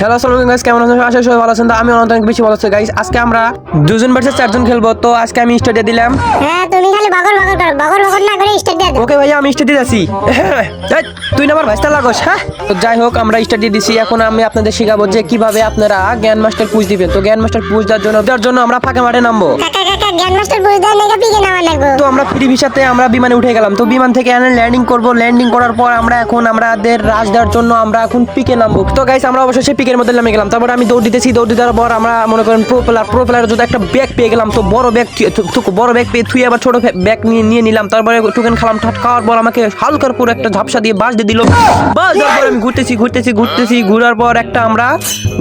Hello আসসালামু guys কেমন আছেন? আশা সবাই ভালো আছেন। তো আমি অনেক বেশি ভালো আছি। গাইস আজকে আমরা দুজন ভার্সেস চারজন খেলব। তো আজকে আমি স্টার্ট দিয়ে দিলাম। হ্যাঁ তুমি খালি বগর বগর করো। বগর বগর না করে স্টার্ট দিয়ে দাও। ওকে ভাই আমি স্টার্ট দিয়ে দিছি এই, তুই না আমার ভাইস্তা লাগোস হ্যাঁ? তো যাই হোক আমরা স্টার্ট দিয়ে দিছি। এখন আমি আপনাদের শেখাবো যে কীভাবে আপনারা জ্ঞান মাস্টার পুজ দিবেন। তো জ্ঞান মাস্টার পুজ দেওয়ার জন্য দেওয়ার জন্য আমরা ফাঁকে মাঠে নামবো। তো আমরা ফ্রি আমরা বিমানে উঠে গেলাম। তো বিমান থেকে এনে ল্যান্ডিং করব। ল্যান্ডিং করার পর আমরা এখন আমাদের রাজ দেওয়ার জন্য আমরা এখন পিকে নামবো। তো গাইস আমরা অবশ্যই পিকের মধ্যে নামে গেলাম। তারপর আমি দৌড় দিতেছি। দৌড় দেওয়ার পর আমরা মনে করেন প্রো প্লেয়ার প্রো প্লেয়ার যদি একটা ব্যাগ পেয়ে গেলাম, তো বড় ব্যাগ বড় ব্যাগ পেয়ে থুয়ে আবার ছোট ব্যাগ নিয়ে নিয়ে নিলাম। তারপরে টুকেন খালাম, ঠাট খাওয়ার পর আমাকে হালকার পুরো একটা ঝাপসা দিয়ে বাস দিয়ে দিল। বাস দেওয়ার আমি ঘুরতেছি ঘুরতেছি ঘুরতেছি। ঘুরার পর একটা আমরা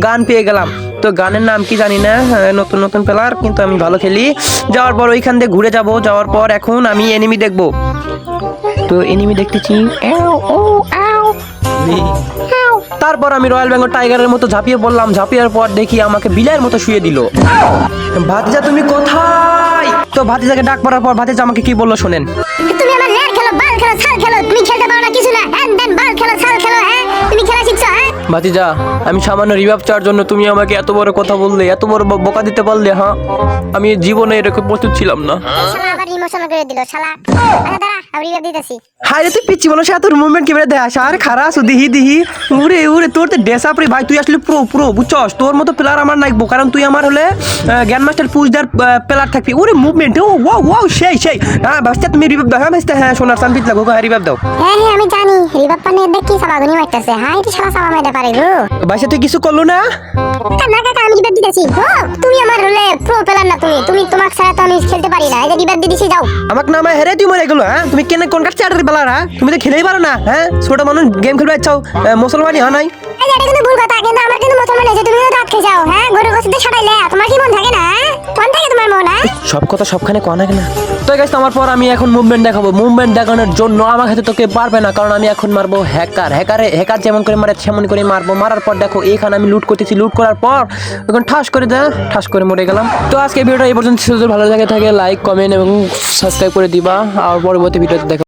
গান পেয়ে গেলাম। তো গানের নাম কি জানি না হ্যাঁ, নতুন নতুন প্লেয়ার কিন্তু আমি ভালো খেলি। যাওয়ার পর ওইখান দিয়ে ঘুরে যাব যাওয়ার পর এখন আমি এনিমি দেখব। তো এনিমি দেখতেছি। তারপর আমি রয়্যাল বেঙ্গল টাইগারের মতো ঝাঁপিয়ে পড়লাম ঝাঁপিয়ার পর দেখি আমাকে বিলের মতো শুয়ে দিল। ভাতিজা তুমি কোথায়? তো ভাতিজাকে ডাক পড়ার পর ভাতিজা আমাকে কি বলল শোনেন। তুমি আমার খেলো বল খেলো ছাল খেলো তুমি খেলতে পারো না কিছু না। দেন বল খেলো ছাল ভাতিজা আমি সামান্য রিভাব চাওয়ার জন্য তুমি আমাকে এত বড় কথা বললে এত বড় বকা দিতে পারলে হ্যাঁ? আমি জীবনে এরকম প্রস্তুত ছিলাম না। শালা আবার ইমোশনাল করে দিল শালা। আরে দাঁড়া আমি রিভাইভ দিতেছি। হাই রে তুই পিচ্ছি বলো সে তোর মুভমেন্ট কীভাবে দেয় আর খারাপ দিহি দিহি। উরে উরে তোর তো ডেসাপ রে ভাই তুই আসলে প্রো প্রো বুঝছস? তোর মতো প্লেয়ার আমার নাইবো কারণ তুই আমার হলে জ্ঞান মাস্টার পুজদার প্লেয়ার থাকবি। ওরে মুভমেন্ট ও ওয়াও ওয়াও সেই হ্যাঁ তুমি রিভাইভ দাও হ্যাঁ হ্যাঁ সোনার লাগো হ্যাঁ রিভাইভ দাও। হ্যাঁ হ্যাঁ আমি জানি পানে দেখি মারতেছে। শালা মাইতে পারে গো বাসা তুই কিছু করল না? না কাকা আমি দিতেছি। ও তুমি আমার প্রো প্লেয়ার না তুমি। তুমি ছাড়া তো আমি খেলতে পারি না। এই যে দিতেছি যাও। আমাকে হেরে তুই মরে গেলো হ্যাঁ? তুমি কেন কোন কাট চাটের হ্যাঁ? তুমি তো খেলেই পারো না হ্যাঁ? ছোট মানুষ গেম খেলবে চাও মুসলমানই হয় নাই। এটা কিন্তু ভুল কথা কিন্তু আমার কিন্তু মুসলমান আছে তুমি কিন্তু দাঁত খেয়ে যাও হ্যাঁ? গরু গোসতে তোমার কি মন থাকে না হ্যাঁ? মন থাকে তোমার মন হ্যাঁ? সব কথা সবখানে কনা না তো গাইস আমার পর আমি এখন মুভমেন্ট দেখাবো। মুভমেন্ট দেখানোর জন্য আমার হাতে তোকে পারবে না, কারণ আমি এখন মারবো হ্যাকার হ্যাকারে হ্যাকার যেমন করে মারে তেমন করে মারবো। মারার পর দেখো এখানে আমি লুট করতেছি। লুট করার পর এখন ঠাস করে দেয় ঠাস করে মরে গেলাম। তো আজকে ভিডিওটা এই পর্যন্ত। ভালো লাগে থাকে লাইক কমেন্ট এবং সাবস্ক্রাইব করে দিবা। আর পরবর্তী ভিডিওতে দেখা